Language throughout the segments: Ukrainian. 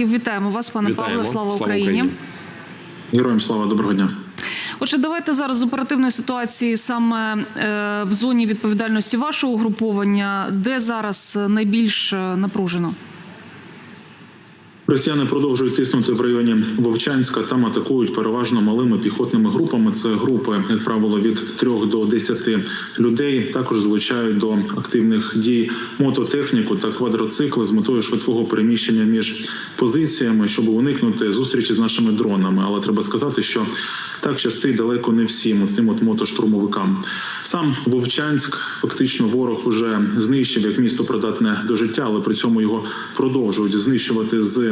Вітаємо вас, пане Вітаємо. Павле. Слава, Слава Україні. Україні. Героям слава, доброго дня. Отже, давайте зараз з оперативної ситуації саме е, в зоні відповідальності вашого угруповання, де зараз найбільш е, напружено. Росіяни продовжують тиснути в районі Вовчанська. Там атакують переважно малими піхотними групами. Це групи, як правило, від 3 до 10 людей. Також залучають до активних дій мототехніку та квадроцикли з метою швидкого переміщення між позиціями, щоб уникнути зустрічі з нашими дронами. Але треба сказати, що так щастить далеко не всім цим от мотоштурмовикам. Сам Вовчанськ фактично ворог уже знищив як місто придатне до життя, але при цьому його продовжують знищувати з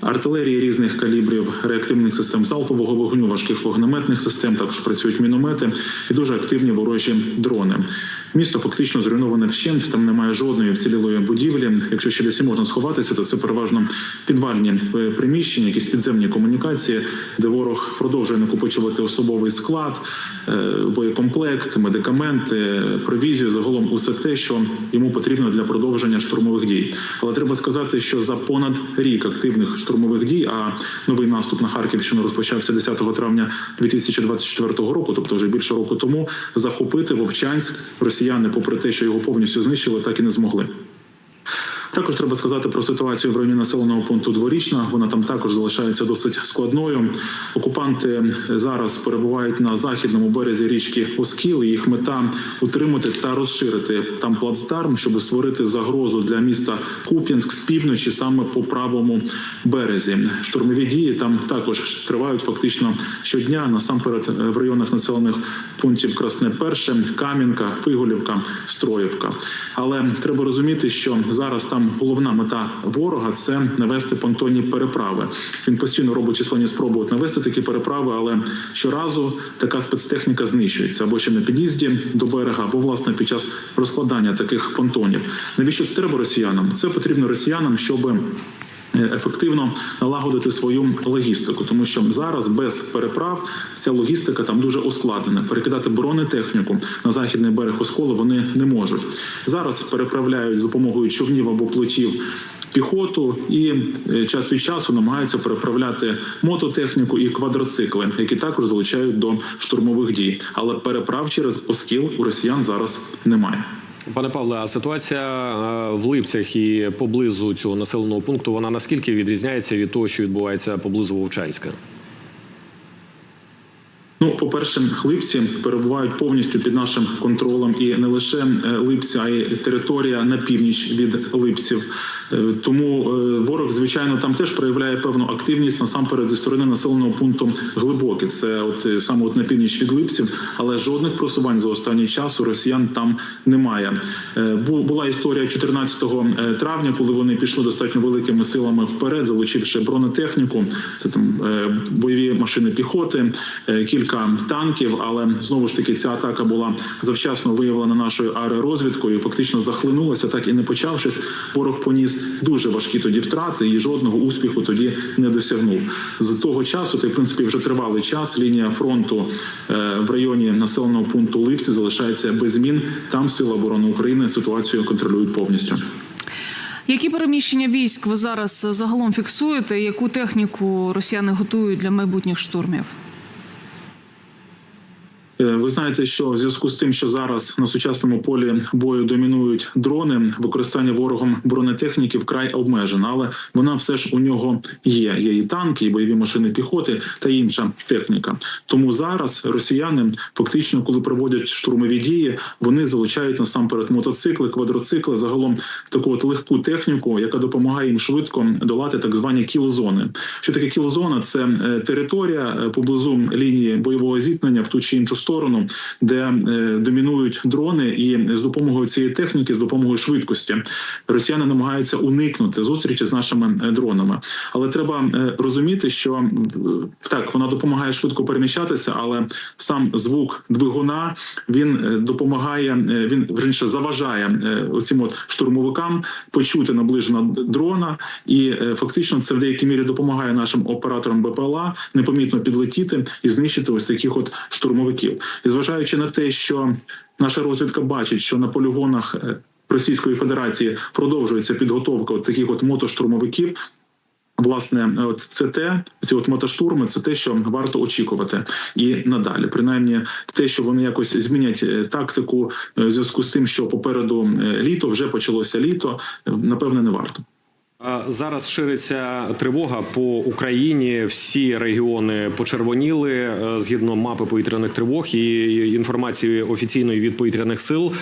артилерії різних калібрів, реактивних систем залпового вогню, важких вогнеметних систем. Також працюють міномети і дуже активні ворожі дрони. Місто фактично зруйноване вщент. Там немає жодної вцілілої будівлі. Якщо ще десь можна сховатися, то це переважно підвальні е, приміщення, якісь підземні комунікації, де ворог продовжує накопичувати особовий склад, е, боєкомплект, медикаменти, провізію. Загалом усе те, що йому потрібно для продовження штурмових дій. Але треба сказати, що за понад рік активних дій, а новий наступ на Харківщину розпочався 10 травня 2024 року, тобто вже більше року тому, захопити Вовчанськ росіяни, попри те, що його повністю знищили, так і не змогли. Також треба сказати про ситуацію в районі населеного пункту Дворічна. Вона там також залишається досить складною. Окупанти зараз перебувають на західному березі річки Оскіл. Їх мета утримати та розширити там плацдарм, щоб створити загрозу для міста Куп'янськ з півночі, саме по правому березі. Штурмові дії там також тривають фактично щодня. Насамперед в районах населених пунктів Красне Перше, Кам'янка, Фиголівка, Строївка. Але треба розуміти, що зараз там головна мета ворога це навести понтонні переправи. Він постійно робить численні спроби навести такі переправи, але щоразу така спецтехніка знищується або ще на під'їзді до берега, або власне під час розкладання таких понтонів. Навіщо це треба росіянам? Це потрібно росіянам, щоб Ефективно налагодити свою логістику, тому що зараз без переправ ця логістика там дуже ускладнена. Перекидати бронетехніку на західний берег Осколу вони не можуть. Зараз переправляють з допомогою човнів або плотів піхоту і е, час від часу намагаються переправляти мототехніку і квадроцикли, які також залучають до штурмових дій. Але переправ через Оскіл у росіян зараз немає. Пане Павле, а ситуація е, в Липцях і поблизу цього населеного пункту вона наскільки відрізняється від того, що відбувається поблизу Вовчанська? Ну, по-перше, липці перебувають повністю під нашим контролем, і не лише липця, липці, а й територія на північ від липців. Е, Тому е, ворог, звичайно, там теж проявляє певну активність насамперед зі сторони населеного пункту глибоке. Це от е, саме от на північ від липців, але жодних просувань за останній час у росіян там немає. Бу- Була історія 14 травня, коли вони пішли достатньо великими силами вперед, залучивши бронетехніку. Це там бойові машини піхоти, кілька танків. Але знову ж таки ця атака була завчасно виявлена нашою аеророзвідкою. Фактично захлинулася, так і не почавшись. Ворог поніс дуже важкі тоді втрати, і жодного успіху тоді не досягнув. З того часу, й в принципі вже тривалий час. Лінія фронту е, в районі населеного пункту Липці залишається без змін. Там сили оборони України ситуацію контролюють повністю. Які переміщення військ ви зараз загалом фіксуєте? Яку техніку росіяни готують для майбутніх штурмів? Е, Ви знаєте, що в зв'язку з тим, що зараз на сучасному полі бою домінують дрони, використання ворогом бронетехніки вкрай обмежено, але вона все ж у нього є. Є і танки, і бойові машини піхоти та інша техніка. Тому зараз росіяни фактично, коли проводять штурмові дії, вони залучають насамперед мотоцикли, квадроцикли, загалом таку от легку техніку, яка допомагає їм швидко долати так звані кіл-зони. Що таке кіл-зона? Це е, територія е, поблизу лінії бойового зіткнення в ту чи іншу сторону, де е, домінують дрони, і з допомогою цієї техніки, з допомогою швидкості, росіяни намагаються уникнути зустрічі з нашими е, дронами. Але треба е, розуміти, що так вона допомагає швидко переміщатися, але сам звук двигуна він допомагає, він верніше заважає оцим от штурмовикам почути наближено дрона, і фактично це в деякій мірі допомагає нашим операторам БПЛА непомітно підлетіти і знищити ось таких от штурмовиків. І зважаючи на те, що наша розвідка бачить, що на полігонах е, Російської Федерації продовжується підготовка от таких от мотоштурмовиків. Власне, от це те, ці от мотоштурми, це те, що варто очікувати і надалі. Принаймні, те, що вони якось змінять е, тактику е, в зв'язку з тим, що попереду літо вже почалося літо. Напевне, не варто. Зараз шириться тривога по Україні. Всі регіони почервоніли е, згідно мапи повітряних тривог і інформації офіційної від повітряних сил.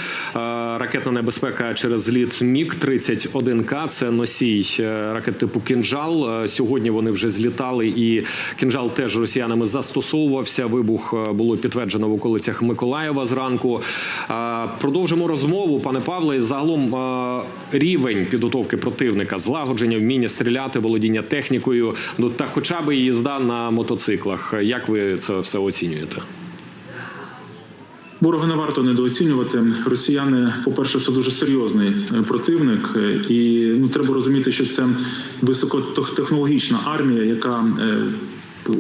Ракетна небезпека через зліт Міг 31 к Це носій е, ракет типу кінжал. Е, Сьогодні вони вже злітали, і кінжал теж росіянами застосовувався. Вибух е, було підтверджено в околицях Миколаєва зранку. Продовжимо розмову, пане Павле. Загалом рівень підготовки противника, злагодження, вміння стріляти, володіння технікою, ну та хоча б їзда на мотоциклах. Як ви це все оцінюєте? Ворога не варто недооцінювати. Росіяни, по-перше, це дуже серйозний е, противник, е, і ну треба розуміти, що це високотехнологічна армія, яка е,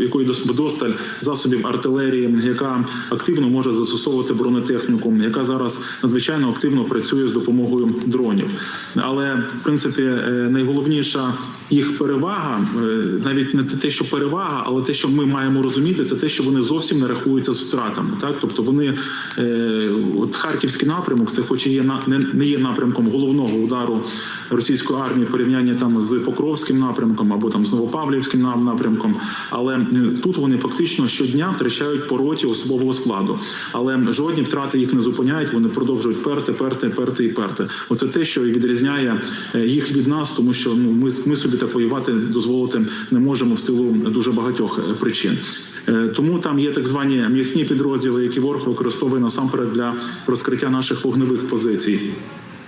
якої дос- засобів артилерії, яка активно може застосовувати бронетехніку, яка зараз надзвичайно активно працює з допомогою дронів. Але в принципі найголовніша їх перевага, е, навіть не те, що перевага, але те, що ми маємо розуміти, це те, що вони зовсім не рахуються з втратами. Так, тобто вони е, от харківський напрямок, це хоч і є не, є напрямком головного удару російської армії в порівнянні там з Покровським напрямком або там з Новопавлівським напрямком. Але е, тут вони фактично щодня втрачають по роті особового складу. Але жодні втрати їх не зупиняють. Вони продовжують перти, перти, перти і перти. Оце те, що відрізняє їх від нас, тому що ну ми, ми собі так воювати дозволити не можемо в силу дуже багатьох е, причин. Е, Тому там є так звані м'ясні підрозділи, які ворог використовує насамперед для розкриття наших вогневих позицій.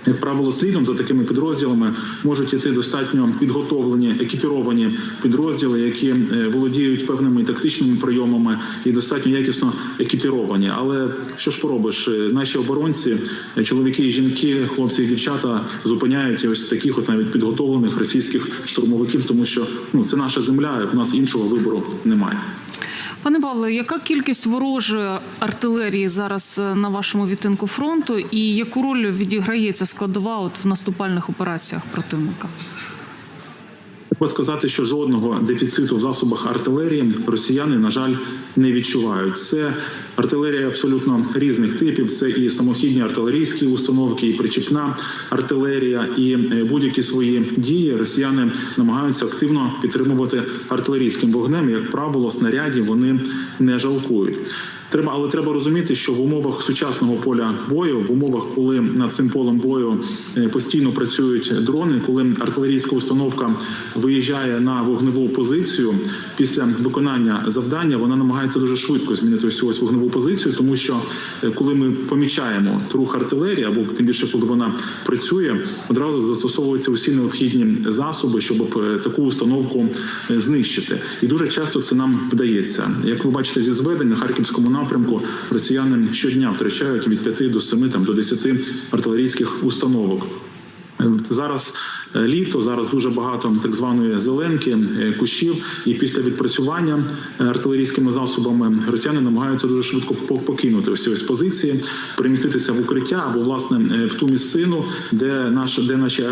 Як правило, слідом за такими підрозділами можуть іти достатньо підготовлені, екіпіровані підрозділи, які е, володіють певними тактичними прийомами і достатньо якісно екіпіровані. Але що ж поробиш, Е, наші оборонці, е, чоловіки і жінки, хлопці і дівчата зупиняють ось таких, от навіть підготовлених російських штурмовиків, тому що ну це наша земля, в нас іншого вибору немає. Пане Павле, яка кількість ворожої артилерії зараз е, на вашому відтинку фронту, і яку роль відіграє ця складова от в наступальних операціях противника? Треба сказати, що жодного дефіциту в засобах артилерії росіяни, на жаль, не відчувають. Це артилерія абсолютно різних типів. Це і самохідні артилерійські установки, і причіпна артилерія, і е, будь-які свої дії росіяни намагаються активно підтримувати артилерійським вогнем. Як правило, снарядів вони не жалкують. Треба, але треба розуміти, що в умовах сучасного поля бою, в умовах, коли над цим полем бою е, постійно працюють дрони, коли артилерійська установка виїжджає на вогневу позицію після виконання завдання, вона намагається дуже швидко змінити ось цю ось вогневу позицію, тому що е, коли ми помічаємо рух артилерії, або тим більше, коли вона працює, одразу застосовуються усі необхідні засоби, щоб е, таку установку знищити. І дуже часто це нам вдається. Як ви бачите зі зведень на харківському напрямку, росіяни щодня втрачають від 5 до 7, там до 10 артилерійських установок. Е, Зараз літо, зараз дуже багато так званої зеленки, е, кущів, і після відпрацювання е, артилерійськими засобами росіяни намагаються дуже швидко покинути всі ось позиції, переміститися в укриття або власне е, в ту місцину, де наша де наші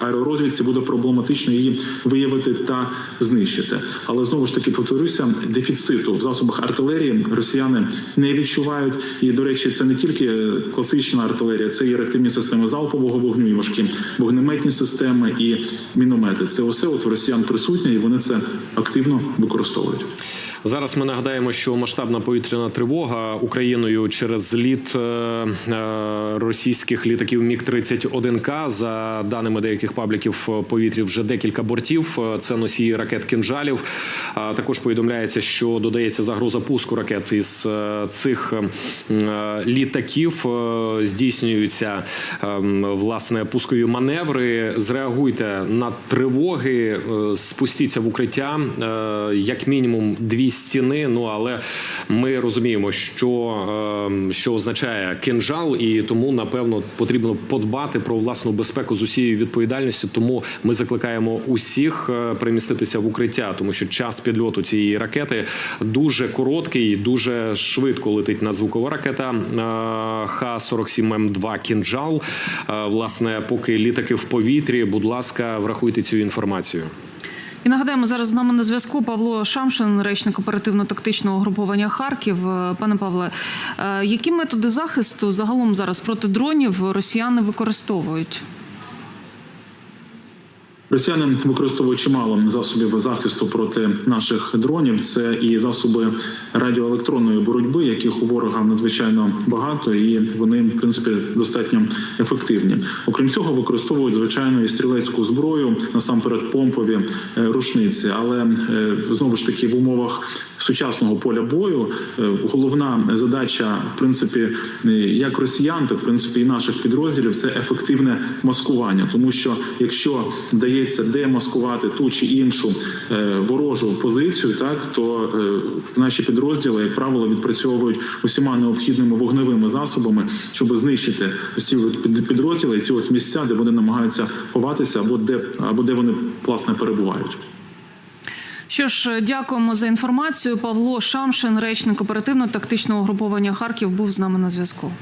аеророзвідці буде проблематично її виявити та знищити. Але знову ж таки повторюся, дефіциту в засобах артилерії росіяни не відчувають. І до речі, це не тільки е, класична артилерія, це і реактивні системи залпового вогню, і важкі вогнеметні системи і міномети. Це все от в росіян присутнє, і вони це активно використовують. Зараз ми нагадаємо, що масштабна повітряна тривога Україною через зліт е, е, російських літаків Міг 31 к за даними деяких пабліків в повітрі вже декілька бортів. Це носії ракет кінжалів. Також повідомляється, що додається загроза пуску ракет із е, цих літаків. Здійснюються е, власне пускові маневри. Зреагуйте на тривоги, спустіться в укриття. Як мінімум дві стіни. Ну але ми розуміємо, що, е, що означає кинжал, і тому напевно потрібно подбати про власну безпеку з усією відповідальністю. Тому ми закликаємо усіх е, переміститися в укриття, тому що час підльоту цієї ракети дуже короткий, дуже швидко летить надзвукова ракета е, Х-47М2 «Кінжал». Е, Власне, поки літаки в повітрі, будь ласка, врахуйте цю інформацію. І нагадаємо, зараз з нами на зв'язку Павло Шамшин, речник оперативно-тактичного групування Харків. Е, Пане Павле, е, які методи захисту загалом зараз проти дронів росіяни використовують? Росіяни використовують чимало засобів захисту проти наших дронів. Це і засоби радіоелектронної боротьби, яких у ворога надзвичайно багато, і вони в принципі достатньо ефективні. Окрім цього, використовують звичайно і стрілецьку зброю, насамперед помпові е, рушниці. Але е, знову ж таки в умовах сучасного поля бою е, головна задача, в принципі, е, як росіян, так в принципі і наших підрозділів це ефективне маскування, тому що якщо вдається демаскувати ту чи іншу е, ворожу позицію, так то наші підрозділи, як правило, відпрацьовують усіма необхідними вогневими засобами, щоб знищити ось ці під- підрозділи, ці от місця, де вони намагаються ховатися, або де або де вони власне перебувають. Що ж, дякуємо за інформацію. Павло Шамшин, речник оперативно-тактичного груповання Харків, був з нами на зв'язку.